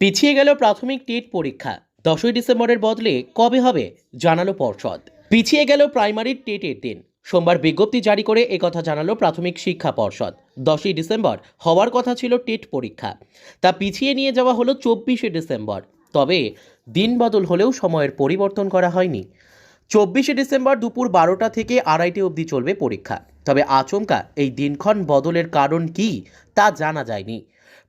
পিছিয়ে গেল প্রাথমিক টেট পরীক্ষা। দশই ডিসেম্বরের বদলে কবে হবে জানালো পর্ষদ। পিছিয়ে গেল প্রাইমারি টেটের দিন। সোমবার বিজ্ঞপ্তি জারি করে একথা জানালো প্রাথমিক শিক্ষা পর্ষদ। দশই ডিসেম্বর হওয়ার কথা ছিল টেট পরীক্ষা। তা পিছিয়ে নিয়ে যাওয়া হলো চব্বিশে ডিসেম্বর। তবে দিন বদল হলেও সময়ের পরিবর্তন করা হয়নি। চব্বিশে ডিসেম্বর দুপুর বারোটা থেকে আড়াইটে অবধি চলবে পরীক্ষা। তবে আচমকা এই দিনক্ষণ বদলের কারণ কি তা জানা যায়নি।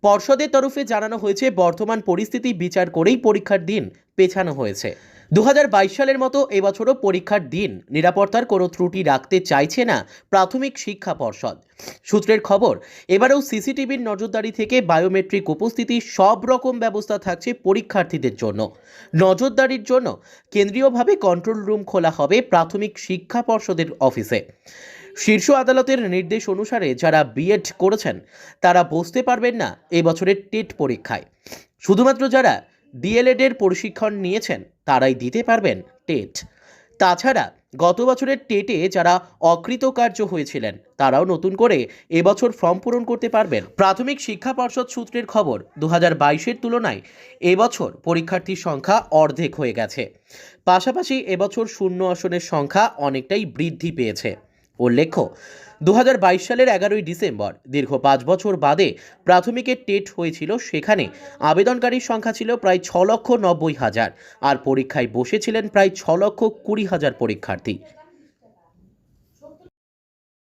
পর্ষদের তরফে জানানো হয়েছে, বর্তমান পরিস্থিতি বিচার করেই পরীক্ষার দিন পেছানো হয়েছে। দু হাজার বাইশ সালের মতো এবছরও পরীক্ষার দিন নিরাপত্তার কোনো ত্রুটি রাখতে চাইছে না প্রাথমিক শিক্ষা পর্ষদ। সূত্রের খবর, এবারেও সিসিটিভির নজরদারি থেকে বায়োমেট্রিক উপস্থিতি সব রকম ব্যবস্থা থাকছে পরীক্ষার্থীদের জন্য। নজরদারির জন্য কেন্দ্রীয়ভাবে কন্ট্রোল রুম খোলা হবে প্রাথমিক শিক্ষা পর্ষদের অফিসে। শীর্ষ আদালতের নির্দেশ অনুসারে যারা বিএড করেছেন, তারা বসতে পারবেন না এবছরের টেট পরীক্ষায়। শুধুমাত্র যারা ডিএলএড এর প্রশিক্ষণ নিয়েছেন, তারাই দিতে পারবেন টেট। তাছাড়া গত বছরের টেটে যারা অকৃতকার্য হয়েছিলেন, তারাও নতুন করে এবছর ফর্ম পূরণ করতে পারবেন। প্রাথমিক শিক্ষা পর্ষদ সূত্রের খবর দু হাজার তুলনায় এবছর পরীক্ষার্থীর সংখ্যা অর্ধেক হয়ে গেছে। পাশাপাশি এবছর শূন্য আসনের সংখ্যা অনেকটাই বৃদ্ধি পেয়েছে। উল্লেখ্য দু হাজার বাইশ সালের এগারোই ডিসেম্বর, দীর্ঘ পাঁচ বছর বাদে প্রাথমিকের টেট হয়েছিল সেখানে। আবেদনকারীর সংখ্যা ছিল প্রায় ছ লক্ষ নব্বই হাজার, আর পরীক্ষায় বসেছিলেন প্রায় ছ লক্ষ কুড়ি হাজার পরীক্ষার্থী।